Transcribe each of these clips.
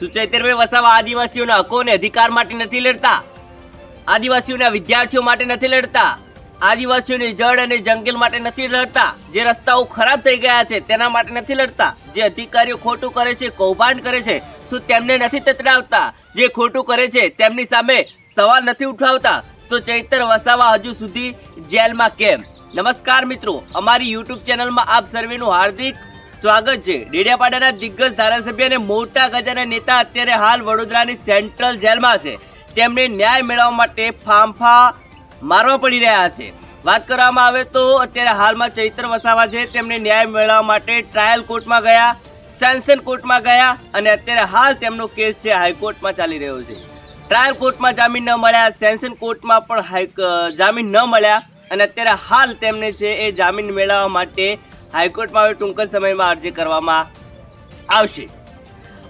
શું ચૈતરભાઈ વસાવા આદિવાસીઓના હકો અને અધિકાર માટે નથી લડતા. આદિવાસીઓના વિદ્યાર્થીઓ માટે નથી લડતા. આદિવાસીઓની જળ અને જંગલ માટે નથી લડતા. જે રસ્તાઓ ખરાબ થઈ ગયા છે તેના માટે નથી લડતા. જે અધિકારીઓ ખોટું કરે છે, કૌભાંડ કરે છે, શું તેમને નથી તતડાવતા? જે ખોટું કરે છે તેમની સામે સવાલ નથી ઉઠાવતા. તો ચૈતર વસાવા હજુ સુધી જેલમાં કેમ? નમસ્કાર મિત્રો, અમારી યુટ્યુબ ચેનલમાં આપ સર્વેનું હાર્દિક સ્વાગત છે. ડેડિયાપાડાના દિગ્ગજ ધારાસભ્ય અને મોટા ગજાના નેતા અત્યારે હાલ વડોદરાની સેન્ટ્રલ જેલમાં છે. તેમને ન્યાય મેળવવા માટે ફાંફા મારવા પડી રહ્યા છે. વાત કરવામાં આવે તો અત્યારે હાલમાં ચૈત્ર વસાવા છે. તેમને ન્યાય મેળવવા માટે ટ્રાયલ કોર્ટમાં ગયા સેન્સન કોર્ટમાં ગયા અને અત્યારે હાલ તેમનો કેસ છે હાઈકોર્ટમાં ચાલી રહ્યો છે. ટ્રાયલ કોર્ટમાં જામીન ન મળ્યા સેન્સન કોર્ટમાં પણ હાઈ જામીન ન મળ્યા અને અત્યારે હાલ તેમને છે એ જામીન મેળવવા માટે હાઈકોર્ટમાં હવે ટૂંક સમયમાં અરજી કરવામાં આવશે.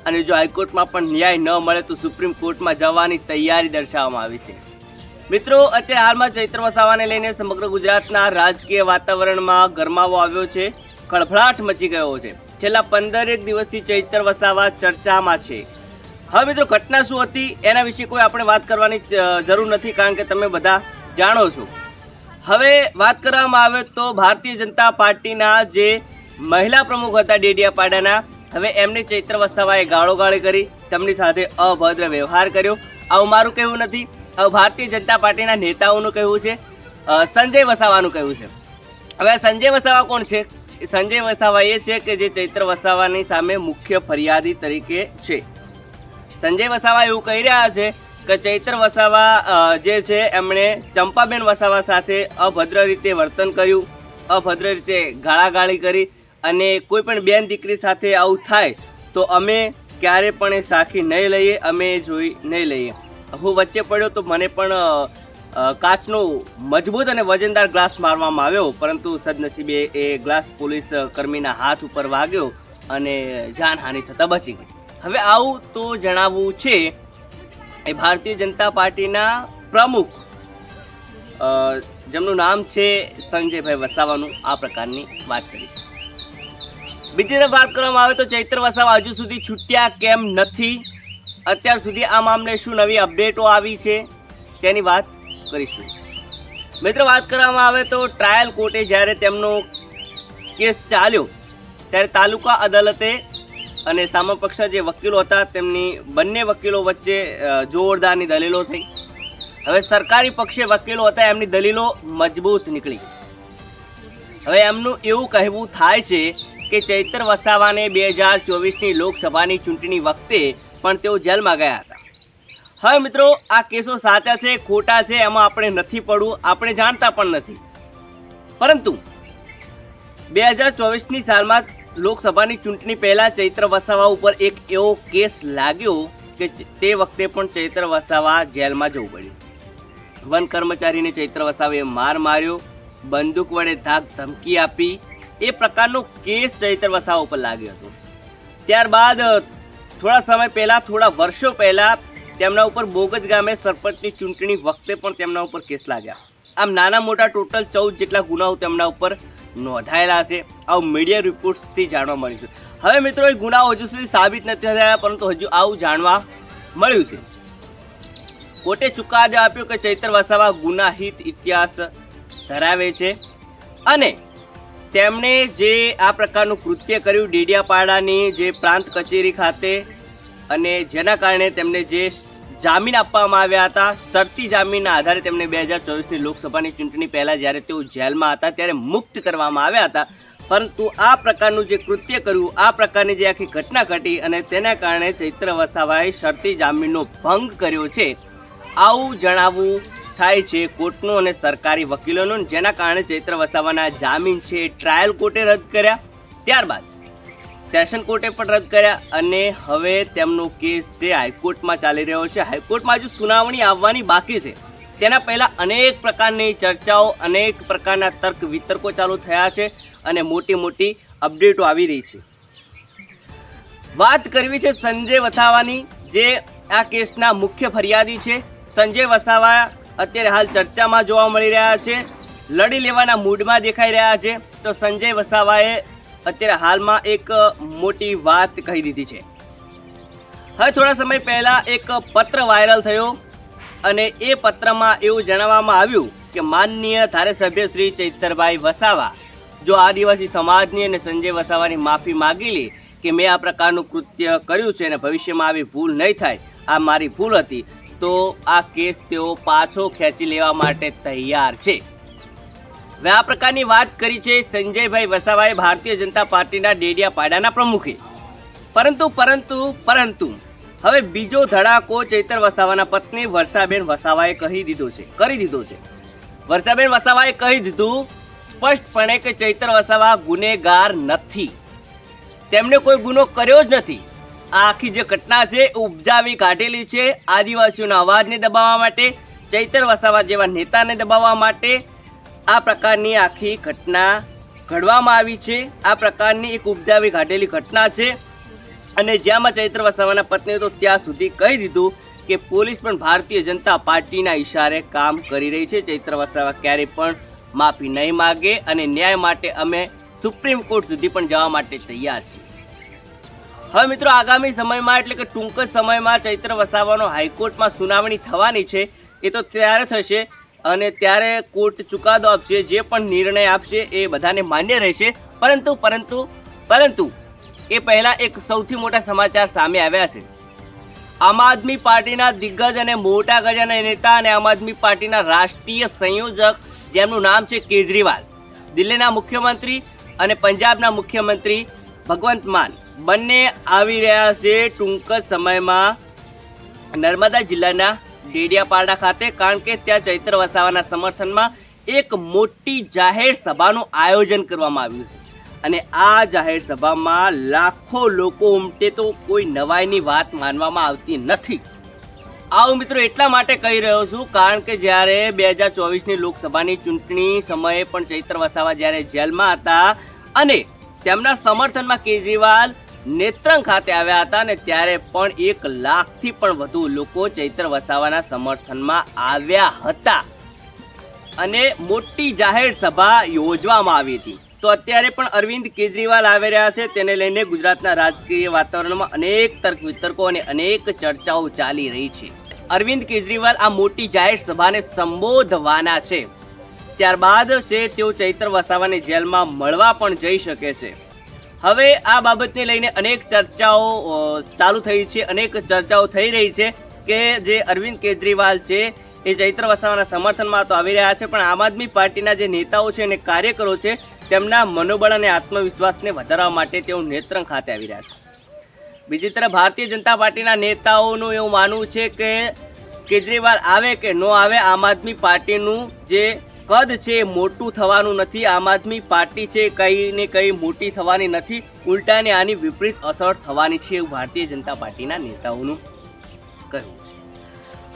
અને જો હાઈકોર્ટમાં પણ ન્યાય ન મળે તો સુપ્રીમ કોર્ટમાં જવાની તૈયારી દર્શાવવામાં આવી છે. મિત્રો, અત્યારે હાલમાં ચૈત્ર વસાવાને લઈને સમગ્ર ગુજરાતના રાજકીય વાતાવરણમાં ગરમાવો આવ્યો છે. ખળભળાટ મચી ગયો છે. છેલ્લા પંદરેક દિવસથી ચૈત્ર વસાવા ચર્ચામાં છે. હવે મિત્રો, ઘટના શું હતી? એના વિશે કોઈ આપણે વાત કરવાની જરૂર નથી, કારણ કે તમે બધા જાણો છો. હવે વાત કરવામાં આવે તો ભારતીય જનતા પાર્ટીના જે મહિલા પ્રમુખ હતા ડેડિયાપાડાના હવે એમને ચૈત્ર વસાવાએ ગાળોગાળી કરી, તેમની સાથે અભદ્ર વ્યવહાર કર્યો. આવું મારું કહેવું નથી. ભારતીય જનતા પાર્ટીના નેતાઓનું કહેવું છે સંજય વસાવાનું કહેવું છે. હવે સંજય વસાવા કોણ છે? સંજય વસાવા એ છે કે જે ચૈત્ર વસાવાની સામે મુખ્ય ફરિયાદી તરીકે છે. સંજય વસાવા એવું કહી રહ્યા છે કે ચૈત્ર વસાવા જે છે, એમણે ચંપાબેન વસાવા સાથે અભદ્ર રીતે વર્તન કર્યું, અભદ્ર રીતે ગાળાગાળી કરી અને કોઈ પણ બેન દીકરી સાથે આવું થાય, તો અમે ક્યારે પણ એ સાખી નહીં લઈએ, અમે એ જોઈ નહીં લઈએ. હું વચ્ચે પડ્યો તો મને પણ કાચનો મજબૂત અને વજનદાર ગ્લાસ મારવામાં આવ્યો, પરંતુ સદનસીબે એ ગ્લાસ પોલીસ કર્મીના હાથ ઉપર વાગ્યો અને જાનહાનિ થતાં બચી ગઈ. હવે આવું તો જણાવવું છે એ ભારતીય જનતા પાર્ટીના પ્રમુખ જેમનું નામ છે સંજયભાઈ વસાવાનું, આ પ્રકારની વાત કરી બીજી તરફ વાત કરવામાં આવે તો ચૈત્ર વસાવા હજુ સુધી છૂટ્યા કેમ નથી? અત્યાર સુધી આ મામલે શું નવી અપડેટો આવી છે? તેની વાત કરીશું. મિત્રો, વાત કરવામાં આવે તો ટ્રાયલ કોર્ટે જ્યારે તેમનો કેસ ચાલ્યો, ત્યારે તાલુકા અદાલતે અને સામા જે વકીલો હતા, તેમની બંને વકીલો વચ્ચે જોરદારની દલીલો થઈ. હવે સરકારી પક્ષે વકીલો હતા, એમની દલીલો મજબૂત નીકળી. હવે એમનું એવું કહેવું થાય છે કે ચૈતર વસાવાને બે હજાર ચોવીસની લોકસભાની ચૂંટણી વખતે પણ તેઓ જેલમાં ગયા હતા. હવે મિત્રો, આ કેસો સાચા છે, ખોટા છે, એમાં આપણે નથી પડવું, આપણે જાણતા પણ નથી. પરંતુ, બે હજાર ચોવીસની સાલમાં લોકસભાની ચૂંટણી પહેલા ચૈત્ર વસાવા ઉપર એક એવો કેસ લાગ્યો કે તે વખતે પણ ચૈત્ર વસાવા જેલમાં જવું પડ્યું વન કર્મચારીને ચૈત્ર વસાવે માર માર્યો, બંદૂક વડે ધાક ધમકી આપી, એ પ્રકારનો કેસ ચૈત્ર વસાવા ઉપર લાગ્યો હતો. ત્યારબાદ, થોડા સમય પહેલા, થોડા વર્ષો પહેલા તેમના ઉપર બોગજ ગામે સરપંચની ચૂંટણી વખતે પણ તેમના ઉપર કેસ લાગ્યા. આમ નાના મોટા ટોટલ ચૌદ જેટલા ગુનાઓ તેમના ઉપર નોંધાયેલા છે. આવું મીડિયા રિપોર્ટ્સથી જાણવા મળ્યું છે. હવે મિત્રો, એ ગુનાઓ હજુ સુધી સાબિત નથી થયા, પરંતુ હજુ આવું જાણવા મળ્યું છે. કોર્ટે ચુકાદો આપ્યો કે ચૈત્ર વસાવા ગુનાહિત ઇતિહાસ ધરાવે છે અને તેમણે જે આ પ્રકારનું કૃત્ય કર્યું, ડેડિયાપાડાની જે પ્રાંત કચેરી ખાતે અને જેના કારણે તેમને જે જામીન આપવામાં આવ્યા હતા. શરતી જામીનના આધારે તેમને બે હજાર ચોવીસની લોકસભાની ચૂંટણી પહેલાં જ્યારે તેઓ જેલમાં હતા ત્યારે મુક્ત કરવામાં આવ્યા હતા. પરંતુ આ પ્રકારનું જે કૃત્ય કર્યું, આ પ્રકારની જે આખી ઘટના ઘટી અને તેના કારણે ચૈત્ર વસાવાએ શરતી જામીનનો ભંગ કર્યો છે. આવું જણાવવું થાય છે કોર્ટનું અને સરકારી વકીલોનું, જેના કારણે ચૈત્ર વસાવાના જામીન છે ટ્રાયલ કોર્ટે રદ કર્યા. ત્યારબાદ સેશન કોર્ટે પણ રદ કર્યા અને હવે તેમનો કેસ જે હાઈકોર્ટમાં ચાલી રહ્યો છે, હાઈકોર્ટમાં હજુ સુનાવણી આવવાની બાકી છે. તેના પહેલાં અનેક પ્રકારની ચર્ચાઓ, અનેક પ્રકારના તર્ક વિતર્કો ચાલુ થયા છે અને મોટી મોટી અપડેટો આવી રહી છે. વાત કરવી છે સંજય વસાવાની, જે આ કેસના મુખ્ય ફરિયાદી છે. સંજય વસાવા અત્યારે હાલ ચર્ચામાં જોવા મળી રહ્યા છે. લડી લેવાના મૂડમાં દેખાઈ રહ્યા છે. તો સંજય વસાવાએ અત્યારે હાલમાં એક મોટી વાત કહી દીધી છે. હવે થોડા સમય પહેલા એક પત્ર વાયરલ થયો અને એ પત્રમાં એવું જણાવવામાં આવ્યું કે માનનીય ધારાસભ્ય શ્રી ચૈતરભાઈ વસાવા જો આદિવાસી સમાજની અને સંજય વસાવાની માફી માગી લે કે મેં આ પ્રકારનું કૃત્ય કર્યું છે અને ભવિષ્યમાં આવી ભૂલ નહીં થાય, આ મારી ભૂલ હતી, તો આ કેસ તેઓ પાછો ખેંચી લેવા માટે તૈયાર છે. હવે આ પ્રકારની વાત કરી છે સંજયભાઈ વસાવાએ ભારતીય જનતા પાર્ટીના ડેડિયાપાડાના પ્રમુખે. પરંતુ પરંતુ પરંતુ, હવે બીજો ધડાકો ચૈતર વસાવાના પત્ની વર્ષાબેન વસાવાએ કહી દીધો છે, કરી દીધો છે. વર્ષાબેન વસાવાએ કહી દીધું, સ્પષ્ટપણે કે ચૈતર વસાવા ગુનેગાર નથી. તેમણે કોઈ ગુનો કર્યો જ નથી. આ આખી જે ઘટના છે એ ઉપજાવી કાઢેલી છે આદિવાસીઓના અવાજને દબાવવા માટે, ચૈતર વસાવા જેવા નેતાને દબાવવા માટે આ પ્રકારની આખી ઘટના ઘડવામાં આવી છે. આ પ્રકારની એક ઉપજાવી ઘાટેલી ઘટના છે. અને જ્યાંમાં ચૈત્ર વસાવાના પત્નીએ તો ત્યાં સુધી કહી દીધું કે પોલીસ પણ ભારતીય જનતા પાર્ટીના ઈશારે કામ કરી રહી છે. ચૈત્ર વસાવા ક્યારેય પણ માફી નહીં માગે અને ન્યાય માટે અમે સુપ્રીમ કોર્ટ સુધી પણ જવા માટે તૈયાર છીએ. હવે મિત્રો, આગામી સમયમાં એટલે કે ટૂંક જ સમયમાં ચૈત્ર વસાવાનો હાઈકોર્ટમાં સુનાવણી થવાની છે. એ તો ત્યારે થશે અને ત્યારે કોર્ટ ચુકાદો આપશે, જે પણ નિર્ણય આપશે એ બધાને માન્ય રહેશે. પરંતુ પરંતુ પરંતુ, એ પહેલા એક સૌથી મોટા સમાચાર સામે આવ્યા છે. આમ આદમી પાર્ટીના દિગ્ગજ અને મોટા ગજાના નેતા અને આમ આદમી પાર્ટીના રાષ્ટ્રીય સંયોજક, જેમનું નામ છે કેજરીવાલ. દિલ્હીના મુખ્યમંત્રી અને પંજાબના મુખ્યમંત્રી ભગવંત માન બંને આવી રહ્યા છે ટૂંક જ સમયમાં નર્મદા જિલ્લાના ડેડિયાપાડા ખાતે, કારણ કે ત્યાં ચૈત્ર વસાવાના સમર્થનમાં એક મોટી જાહેર સભાનું આયોજન કરવામાં આવ્યું છે. અને આ જાહેર સભામાં લાખો લોકો ઉમટે તો કોઈ નવાઈની વાત માનવામાં આવતી નથી. આવું મિત્રો, એટલા માટે કહી રહ્યો છું, કારણ કે જ્યારે બે હજાર ચોવીસની લોકસભાની ચૂંટણી સમયે પણ ચૈત્ર વસાવા જ્યારે જેલમાં હતા અને તેમના સમર્થનમાં કેજરીવાલ નેત્રંગ ખાતે આવ્યા હતા અને ત્યારે પણ એક લાખથી પણ વધુ લોકો ચૈત્ર વસાવાના સમર્થનમાં આવ્યા હતા. અને મોટી જાહેર સભા યોજવામાં આવી હતી. તો અત્યારે પણ અરવિંદ કેજરીવાલ આવી રહ્યા છે. તેને લઈને ગુજરાતના રાજકીય વાતાવરણમાં અનેક તર્ક વિતર્કો અને અનેક ચર્ચાઓ ચાલી રહી છે. અરવિંદ કેજરીવાલ આ મોટી જાહેર સભાને સંબોધવાના છે. ત્યારબાદ છે, તેઓ ચૈત્ર વસાવાને જેલમાં મળવા પણ જઈ શકે છે. હવે આ બાબતને લઈને અનેક ચર્ચાઓ ચાલુ થઈ છે, અનેક ચર્ચાઓ થઈ રહી છે કે જે અરવિંદ કેજરીવાલ છે એ ચૈત્ર વસાવાના સમર્થનમાં તો આવી રહ્યા છે, પણ આમ આદમી પાર્ટીના જે નેતાઓ છે અને કાર્યકરો છે, તેમના મનોબળ અને આત્મવિશ્વાસને વધારવા માટે તેઓ નેત્રંગ ખાતે આવી રહ્યા છે. બીજી તરફ ભારતીય જનતા પાર્ટીના નેતાઓનું એવું માનવું છે કે કેજરીવાલ આવે કે ન આવે, આમ આદમી પાર્ટીનું જે કદ છે, મોટું થવાનું નથી, આમ આદમી પાર્ટી છે, કઈ ને કઈ મોટી થવાની નથી, ઉલટાને આની વિપરીત અસર થવાની છે એવું ભારતીય જનતા પાર્ટીના નેતાઓનું કહ્યું છે.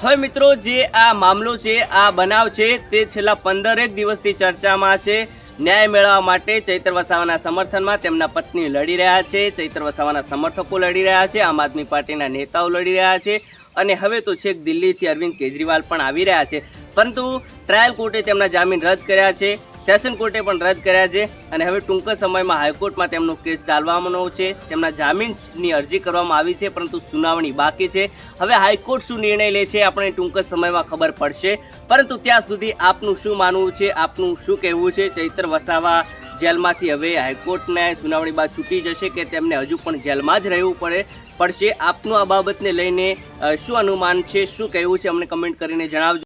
હવે મિત્રો, જે આ મામલો છે, આ બનાવ છે, તે છેલ્લા પંદરેક દિવસથી ચર્ચામાં છે. ન્યાય મેળવવા માટે ચૈત્ર વસાવાના સમર્થનમાં તેમના પત્ની લડી રહ્યા છે. ચૈત્ર વસાવાના સમર્થકો લડી રહ્યા છે. આમ આદમી પાર્ટીના નેતાઓ લડી રહ્યા છે. અને હવે તો છેક દિલ્હીથી અરવિંદ કેજરીવાલ પણ આવી રહ્યા છે. પરંતુ ટ્રાયલ કોર્ટે તેમના જામીન રદ કર્યા છે. સેશન કોર્ટે પણ રદ કર્યા છે અને હવે ટૂંક સમયમાં હાઈકોર્ટમાં તેમનો કેસ ચાલવાનો છે. તેમના જામીનની અરજી કરવામાં આવી છે, પરંતુ સુનાવણી બાકી છે. હવે હાઈકોર્ટ શું નિર્ણય લે છે આપણે ટૂંક સમયમાં ખબર પડશે. પરંતુ ત્યાં સુધી આપનું શું માનવું છે, આપનું શું કહેવું છે? ચૈત્ર વસાવા જેલમાંથી હવે હાઈકોર્ટને સુનાવણી બાદ છૂટી જશે કે તેમને હજુ પણ જેલમાં જ રહેવું પડે, પડશે? આપનું આ બાબતને લઈને શું અનુમાન છે, શું કહેવું છે? અમને કમેન્ટ કરીને જણાવજો.